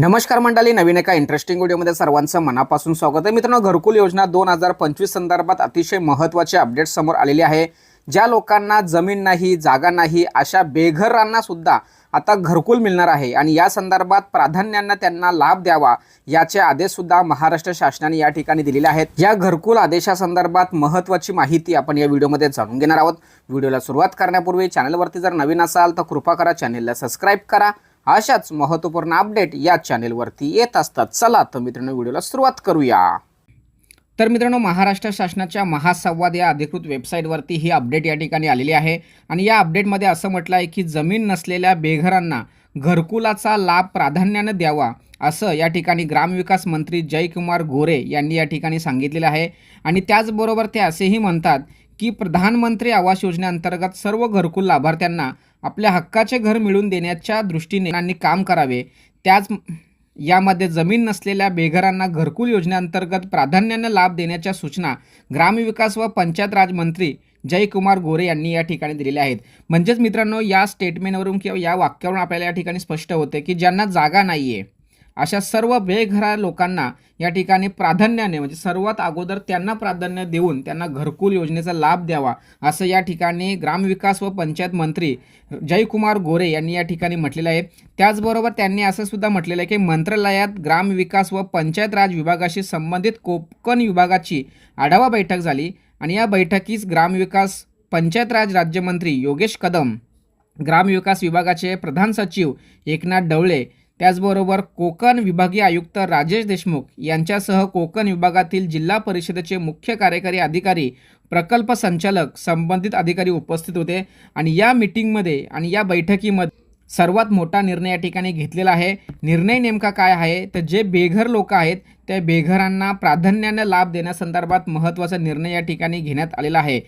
नमस्कार मंडळी नवीन एका इंटरेस्टिंग व्हिडिओमध्ये सर्वांचं मनापासून स्वागत आहे. मित्रांनो घरकुल योजना दोन हजार पंचवीस संदर्भात अतिशय महत्त्वाचे अपडेट समोर आलेले आहे. ज्या लोकांना जमीन नाही जागा नाही अशा बेघरांना सुद्धा आता घरकुल मिळणार आहे आणि या संदर्भात प्राधान्यानं त्यांना लाभ द्यावा याचे आदेश सुद्धा महाराष्ट्र शासनाने या ठिकाणी दिलेले आहेत. या घरकुल आदेशासंदर्भात महत्त्वाची माहिती आपण या व्हिडिओमध्ये जाणून घेणार आहोत. व्हिडिओला सुरुवात करण्यापूर्वी चॅनलवरती जर नवीन असाल तर कृपा करा चॅनेलला सबस्क्राईब करा. अशाच महत्त्वपूर्ण अपडेट या चॅनेलवरती येत असतात. चला तर मित्रांनो व्हिडिओला सुरुवात करूया. तर मित्रांनो महाराष्ट्र शासनाच्या महासंवाद या अधिकृत वेबसाईटवरती ही अपडेट या ठिकाणी आलेली आहे. आणि या अपडेटमध्ये असं म्हटलं आहे की जमीन नसलेल्या बेघरांना घरकुलाचा लाभ प्राधान्यानं द्यावा असं या ठिकाणी ग्रामविकास मंत्री जयकुमार गोरे यांनी या ठिकाणी सांगितलेलं आहे. आणि त्याचबरोबर ते असेही म्हणतात की प्रधानमंत्री आवास योजनेअंतर्गत सर्व घरकुल लाभार्थ्यांना आपल्या हक्काचे घर मिळवून देण्याच्या दृष्टीने त्यांनी काम करावे. त्याच यामध्ये जमीन नसलेल्या बेघरांना घरकुल योजनेअंतर्गत प्राधान्यानं लाभ देण्याच्या सूचना ग्रामविकास व पंचायत राज मंत्री जयकुमार गोरे यांनी या ठिकाणी दिलेल्या आहेत. म्हणजेच मित्रांनो या स्टेटमेंटवरून किंवा या वाक्यावरून आपल्याला या ठिकाणी स्पष्ट होते की ज्यांना जागा नाही आहे अशा सर्व बेघरा लोकांना या ठिकाणी प्राधान्याने म्हणजे सर्वात अगोदर त्यांना प्राधान्य देऊन त्यांना घरकुल योजनेचा लाभ द्यावा असं या ठिकाणी ग्रामविकास व पंचायत मंत्री जयकुमार गोरे यांनी या ठिकाणी म्हटलेलं आहे. त्याचबरोबर त्यांनी असं सुद्धा म्हटलेलं आहे की मंत्रालयात ग्रामविकास व पंचायत राज विभागाशी संबंधित कोकण विभागाची आढावा बैठक झाली आणि या बैठकीस ग्रामविकास पंचायत राज राज्यमंत्री योगेश कदम ग्रामविकास विभागाचे प्रधान सचिव एकनाथ डवळे त्याचबरोबर कोकण विभागीय आयुक्त राजेश देशमुख यांच्यासह कोकण विभागातील जिल्हा परिषदेचे मुख्य कार्यकारी अधिकारी प्रकल्प संचालक संबंधित अधिकारी उपस्थित होते आणि या मीटिंगमध्ये आणि या बैठकीमध्ये सर्वात मोठा निर्णय या ठिकाणी घेतलेला आहे. निर्णय नेमका काय आहे? तर जे बेघर लोक आहेत त्या बेघरांना प्राधान्याने लाभ देण्यासंदर्भात महत्त्वाचा निर्णय या ठिकाणी घेण्यात आलेला आहे.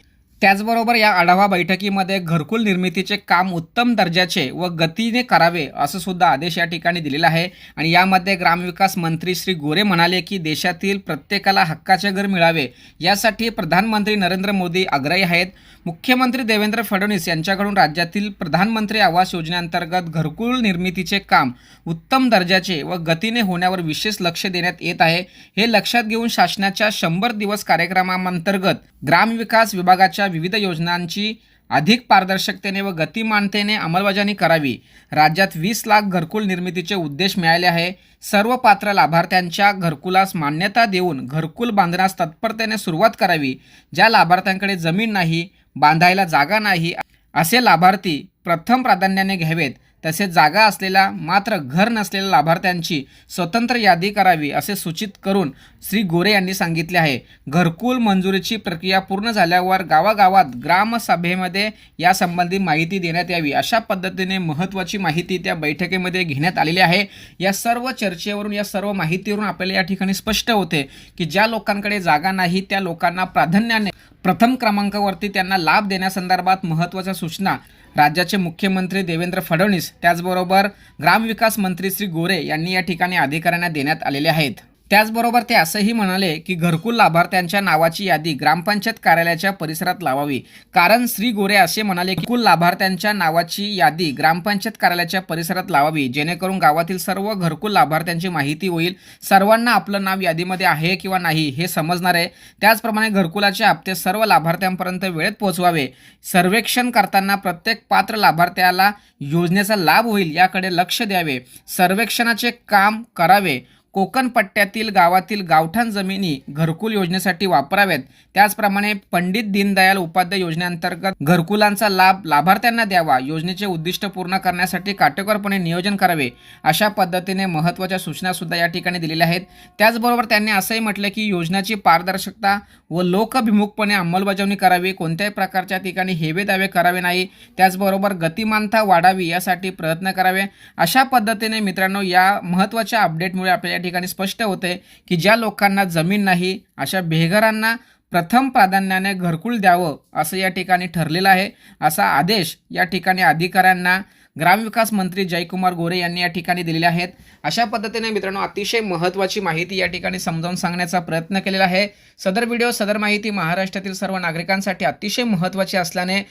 त्याचबरोबर या आढावा बैठकीमध्ये घरकुल निर्मितीचे काम उत्तम दर्जाचे व गतीने करावे असं सुद्धा आदेश या ठिकाणी दिलेला आहे. आणि यामध्ये ग्रामविकास मंत्री श्री गोरे म्हणाले की देशातील प्रत्येकाला हक्काचे घर मिळावे यासाठी प्रधानमंत्री नरेंद्र मोदी आग्रही आहेत. मुख्यमंत्री देवेंद्र फडणवीस यांच्याकडून राज्यातील प्रधानमंत्री आवास योजनेअंतर्गत घरकुल निर्मितीचे काम उत्तम दर्जाचे व गतीने होण्यावर विशेष लक्ष देण्यात येत आहे. हे लक्षात घेऊन शासनाच्या शंभर दिवस कार्यक्रमांतर्गत ग्रामविकास विभागाच्या विविध योजनांची अधिक पारदर्शकतेने व गतिमानतेने अंमलबजावणी करावी. राज्यात वीस लाख घरकुल निर्मितीचे उद्देश मिळाले आहे. सर्व पात्र लाभार्थ्यांच्या घरकुलास मान्यता देऊन घरकुल बांधण्यास तत्परतेने सुरुवात करावी. ज्या लाभार्थ्यांकडे जमीन नाही बांधायला जागा नाही असे लाभार्थी प्रथम प्राधान्याने घ्यावेत. तसेच जागा असलेल्या मात्र घर नसलेल्या लाभार्थ्यांची स्वतंत्र यादी करावी असे सूचित करून श्री गोरे यांनी सांगितले आहे. घरकुल मंजुरीची प्रक्रिया पूर्ण झाल्यावर गावागावात ग्रामसभेमध्ये यासंबंधी माहिती देण्यात यावी. अशा पद्धतीने महत्त्वाची माहिती त्या बैठकीमध्ये घेण्यात आलेली आहे. या सर्व चर्चेवरून या सर्व माहितीवरून आपल्याला या ठिकाणी स्पष्ट होते की ज्या लोकांकडे जागा नाही त्या लोकांना प्राधान्याने प्रथम क्रमांकावरती त्यांना लाभ देण्यासंदर्भात महत्त्वाच्या सूचना राज्याचे मुख्यमंत्री देवेंद्र फडणवीस त्याचबरोबर ग्रामविकास मंत्री श्री गोरे यांनी या ठिकाणी अधिकाऱ्यांना देण्यात आलेले आहेत. त्याचबरोबर ते असंही म्हणाले की घरकुल लाभार्थ्यांच्या नावाची यादी ग्रामपंचायत कार्यालयाच्या परिसरात लावावी. कारण श्री गोरे असे म्हणाले की कुल लाभार्थ्यांच्या नावाची यादी ग्रामपंचायत कार्यालयाच्या परिसरात लावावी. जेणेकरून गावातील सर्व घरकुल लाभार्थ्यांची माहिती होईल. सर्वांना आपलं नाव यादीमध्ये आहे किंवा नाही हे समजणार आहे. त्याचप्रमाणे घरकुलाचे हप्ते सर्व लाभार्थ्यांपर्यंत वेळेत पोहोचवावे. सर्वेक्षण करताना प्रत्येक पात्र लाभार्थ्याला योजनेचा लाभ होईल याकडे लक्ष द्यावे. सर्वेक्षणाचे काम करावे. कोकण पट्ट्यातील गावातील गावठाण जमिनी घरकुल योजनेसाठी वापराव्यात. त्याचप्रमाणे पंडित दीनदयाल उपाध्याय योजनेअंतर्गत घरकुलांचा लाभ लाभार्थ्यांना द्यावा योजनेचे उद्दिष्ट पूर्ण करण्यासाठी काटेकोरपणे नियोजन करावे अशा पद्धतीने महत्त्वाच्या सूचनासुद्धा या ठिकाणी दिलेल्या आहेत. त्याचबरोबर त्यांनी असंही म्हटलं की योजनाची पारदर्शकता व लोकभिमुखपणे अंमलबजावणी करावी कोणत्याही प्रकारच्या ठिकाणी हेवे दावे करावे नाही त्याचबरोबर गतिमानता वाढावी यासाठी प्रयत्न करावे. अशा पद्धतीने मित्रांनो या महत्त्वाच्या अपडेटमुळे आपल्याला ठिकाणी स्पष्ट होते की ज्या लोकांना जमीन नाही अशा बेघरांना प्रथम प्राधान्याने घरकुल द्यावं असं या ठिकाणी ठरलेलं आहे असा आदेश या ठिकाणी अधिकाऱ्यांना ग्रामविकास मंत्री जयकुमार गोरे यांनी या ठिकाणी दिलेले आहेत. अशा पद्धतीने मित्रांनो अतिशय महत्त्वाची माहिती या ठिकाणी समजावून सांगण्याचा प्रयत्न केलेला आहे. सदर व्हिडिओ सदर माहिती महाराष्ट्रातील सर्व नागरिकांसाठी अतिशय महत्त्वाची असल्याने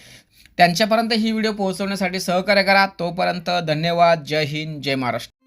त्यांच्यापर्यंत ही व्हिडिओ पोहोचवण्यासाठी सहकार्य करा. तोपर्यंत धन्यवाद. जय हिंद. जय महाराष्ट्र.